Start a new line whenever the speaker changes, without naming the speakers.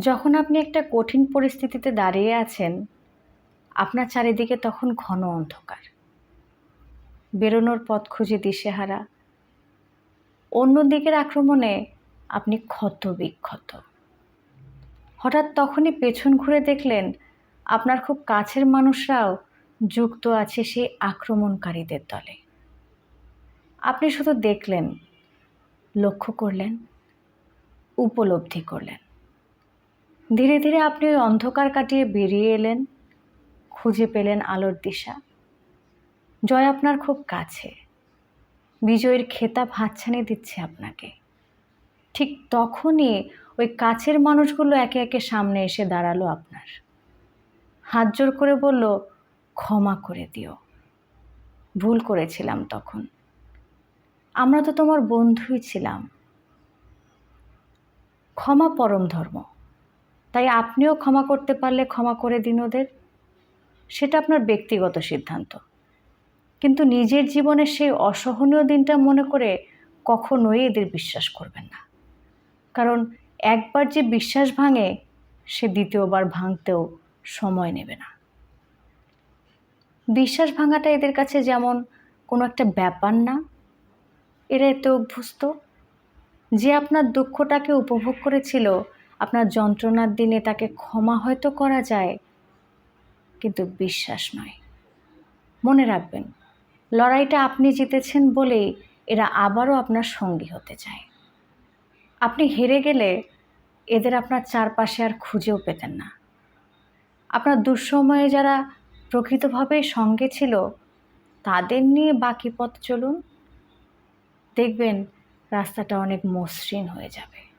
যখন আপনি একটা কঠিন পরিস্থিতিতে দাঁড়িয়ে আছেন, আপনার চারিদিকে তখন ঘন অন্ধকার। বেরোনোর পথ খুঁজে দিশেহারা। অন্য দিকের আক্রমণে আপনি ক্ষত বিক্ষত। হঠাৎ তখনই পেছন ঘুরে দেখলেন, আপনার খুব কাছের মানুষরাও যুক্ত আছে সেই আক্রমণকারীদের দলে। আপনি শুধু দেখলেন, লক্ষ্য করলেন, উপলব্ধি করলেন। ধীরে ধীরে আপনি ওই অন্ধকার কাটিয়ে বেরিয়ে এলেন, খুঁজে পেলেন আলোর দিশা। জয় আপনার খুব কাছে। বিজয়ের খেতাব হাতছানি দিচ্ছে আপনাকে। ঠিক তখনই ওই কাছের মানুষগুলো একে একে সামনে এসে দাঁড়াল আপনার। হাত জোর করে বলল, ক্ষমা করে দিও। ভুল করেছিলাম তখন। আমরা তো তোমার বন্ধুই ছিলাম। ক্ষমা পরম ধর্ম। তাই আপনিও ক্ষমা করতে পারলে ক্ষমা করে দিন ওদের। সেটা আপনার ব্যক্তিগত সিদ্ধান্ত। কিন্তু নিজের জীবনের সেই অসহনীয় দিনটা মনে করে কখনোই এদের বিশ্বাস করবেন না। কারণ একবার যে বিশ্বাস ভাঙে, সে দ্বিতীয়বার ভাঙতেও সময় নেবে না। বিশ্বাস ভাঙাটা এদের কাছে যেমন কোনো একটা ব্যাপার না, এরা এতে অভ্যস্ত। যে আপনার দুঃখটাকে উপভোগ করেছিল আপনার যন্ত্রণার দিনে তাকে ক্ষমা হয়তো করা যায়, কিন্তু বিশ্বাস নয়। মনে রাখবেন, লড়াইটা আপনি জিতেছেন বলেই এরা আবারও আপনার সঙ্গী হতে চায়। আপনি হেরে গেলে এদের আপনার চারপাশে আর খুঁজেও পেতেন না। আপনার দুঃসময়ে যারা প্রকৃতভাবে সঙ্গে ছিল, তাদের নিয়ে বাকি পথ চলুন। দেখবেন রাস্তাটা অনেক মসৃণ হয়ে যাবে।